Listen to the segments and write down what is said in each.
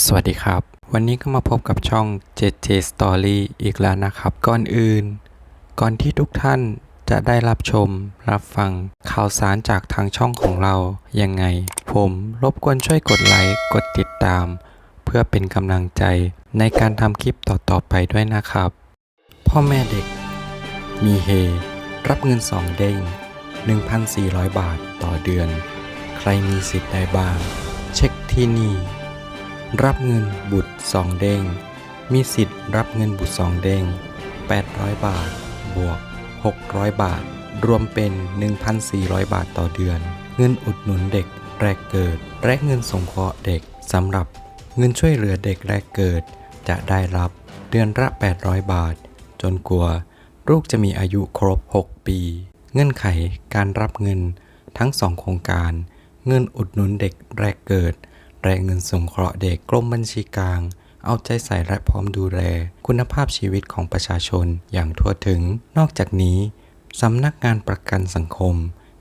สวัสดีครับ วันนี้ก็มาพบกับช่อง JJ Story อีกแล้วนะครับ ก่อนอื่น ก่อนที่ทุกท่านจะได้รับชม รับฟังข่าวสารจากทางช่องของเรายังไง ผมรบกวนช่วยกดไลค์กดติดตาม เพื่อเป็นกำลังใจในการทำคลิปต่อๆไปด้วยนะครับ พ่อแม่เด็ก มีเฮ รับเงินสองเด้ง 1,400 บาทต่อเดือน ใครมีสิทธิ์ได้บ้าง เช็คที่นี่ รับเงินบุตรสองเด้ง มีสิทธิ์รับเงินบุตรสองเด้ง 800 บาท บวก 600 บาท รวมเป็น 1,400 บาทต่อเดือน เงินอุดหนุนเด็กแรกเกิด และเงินสงเคราะห์เด็กสำหรับเงินช่วยเหลือเด็กแรกเกิด จะได้รับเดือนละ 800 บาท จนกว่าลูกจะมีอายุครบ 6 ปี เงื่อนไขการรับเงินทั้งสองโครงการ เงินอุดหนุนเด็กแรกเกิด และเงินสงเคราะห์เด็กกรมบัญชีกลาง เอาใจใส่และพร้อมดูแล คุณภาพชีวิตของประชาชนอย่างทั่วถึง นอกจากนี้สำนักงานประกันสังคม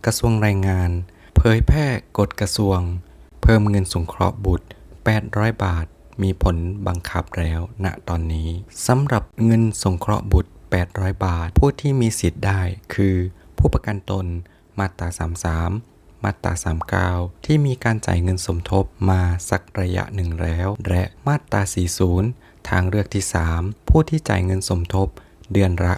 กระทรวงแรงงาน เผยแพร่กฎกระทรวง เพิ่มเงินสงเคราะห์บุตร 800 บาท มีผลบังคับแล้ว ณตอนนี้สำหรับเงินสงเคราะห์บุตร 800 บาท ผู้ที่มีสิทธิ์ได้คือ ผู้ประกันตนมาตรา 33 มาตรา 39 ที่มีการจ่ายเงินสมทบมาสักระยะหนึ่งแล้ว และมาตรา 40 ทางเลือกที่ 3 ผู้ที่จ่ายเงินสมทบ เดือนละ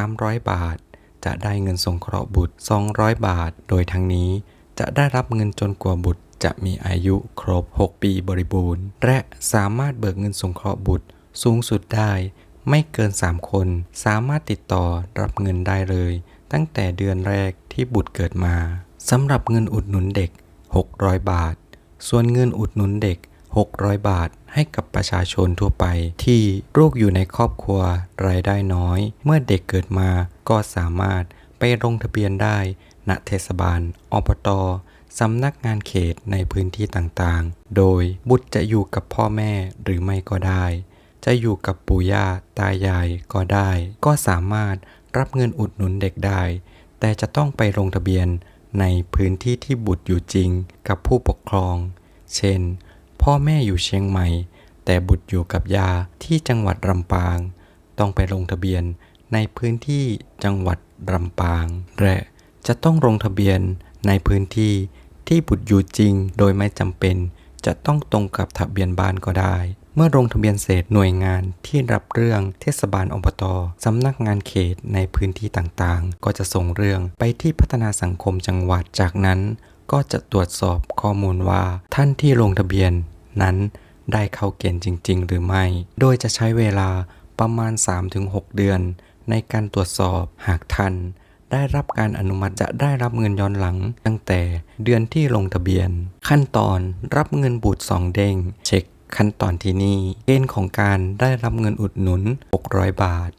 300 บาท จะได้เงินสงเคราะห์บุตร 200 บาท โดยทั้งนี้จะได้รับเงินจนกว่าบุตรจะมีอายุครบ 6 ปีบริบูรณ์ และสามารถเบิกเงินสงเคราะห์บุตรสูงสุดได้ ไม่เกิน 3 คน สามารถติดต่อรับเงินได้เลย ตั้งแต่เดือนแรกที่บุตรเกิดมา สำหรับเงินอุดหนุนเด็ก 600 บาท ส่วนเงินอุดหนุนเด็ก 600 บาท ให้กับประชาชนทั่วไป ที่ลูกอยู่ในครอบครัวรายได้น้อย เมื่อเด็กเกิดมาก็สามารถไปลงทะเบียนได้ณเทศบาลอบตสำนักงานเขตในพื้นที่ต่างๆ โดยบุตรจะอยู่กับพ่อแม่หรือไม่ก็ได้ จะอยู่กับปู่ย่าตายายก็ได้ ก็สามารถรับเงินอุดหนุนเด็กได้ แต่จะต้องไปลงทะเบียน ในพื้นที่ที่บุตรอยู่จริงกับผู้ปกครอง เช่น พ่อแม่อยู่เชียงใหม่ แต่บุตรอยู่กับยาที่จังหวัดลำปาง ต้องไปลงทะเบียนในพื้นที่จังหวัดลำปาง และจะต้องลงทะเบียนในพื้นที่ที่บุตรอยู่จริงโดยไม่จำเป็น จะต้องตรงกับทะเบียนบ้านก็ได้ เมื่อลงทะเบียนเสร็จหน่วยงานที่รับเรื่องเทศบาลอบตสำนักงานเขตในพื้นที่ต่างๆ ก็จะส่งเรื่องไปที่พัฒนาสังคมจังหวัดจากนั้น ก็จะตรวจสอบข้อมูลว่า ท่านที่ลงทะเบียนนั้นได้เข้าเกณฑ์จริง ๆ หรือไม่ โดยจะใช้เวลาประมาณ 3-6 เดือน ในการตรวจสอบหากท่านได้รับการอนุมัติจะได้รับเงินย้อนหลัง ตั้งแต่เดือนที่ลงทะเบียน ขั้นตอนรับเงินบุตรสองเด้งเช็ค ขั้นตอนที่นี่เกณฑ์ของการได้รับเงินอุดหนุน 600 บาท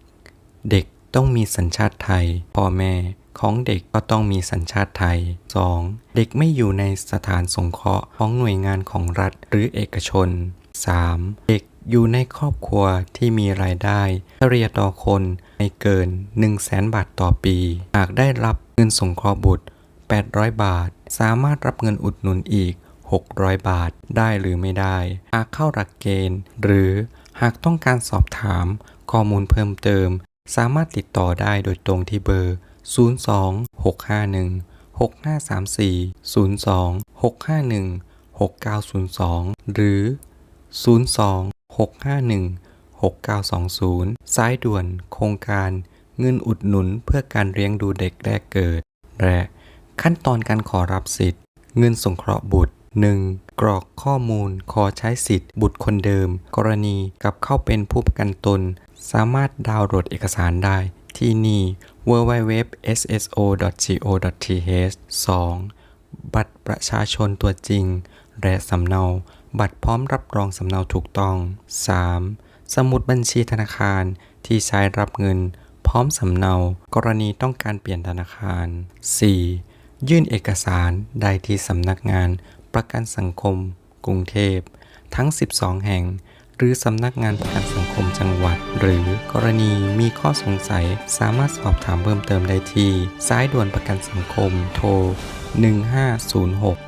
1. เด็กต้องมีสัญชาติไทย พ่อแม่ของเด็กก็ต้องมีสัญชาติไทย 2. เด็กไม่อยู่ในสถานสงเคราะห์ของหน่วยงานของรัฐหรือเอกชน 3. เด็กอยู่ในครอบครัวที่มีรายได้เฉลี่ยต่อคนไม่เกิน 1 0 0 0 0แสนบาทต่อปี หากได้รับเงินสงเคราะห์บุตร 800 บาท สามารถรับเงินอุดหนุนอีก 600 บาทได้หรือไม่ได้ หากเข้าหลักเกณฑ์ หรือหากต้องการสอบถามข้อมูลเพิ่มเติม สามารถติดต่อได้โดยตรงที่เบอร์ 02 651 6534 02 651 6902 หรือ 02 651 6920 สายด่วนโครงการเงินอุดหนุนเพื่อการเลี้ยงดูเด็กแรกเกิด และขั้นตอนการขอรับสิทธิ์ เงินสงเคราะห์บุตร 1. กรอกข้อมูลขอใช้สิทธิ์ บุตรคนเดิม กรณีกับเข้าเป็นผู้ประกันตน สามารถดาวน์โหลดเอกสารได้ ที่นี่ www.sso.go.th 2. บัตรประชาชนตัวจริง และสำเนา บัตรพร้อมรับรองสำเนาถูกต้อง 3. สมุดบัญชีธนาคารที่ใช้รับเงิน พร้อมสำเนา กรณีต้องการเปลี่ยนธนาคาร 4. ยื่นเอกสารได้ที่สำนักงาน ประกันสังคม กรุงเทพ ทั้ง 12 แห่ง หรือสำนักงานประกันสังคมจังหวัด หรือกรณีมีข้อสงสัยสามารถสอบถามเพิ่มเติมได้ที่ สายด่วนประกันสังคมโทร 1506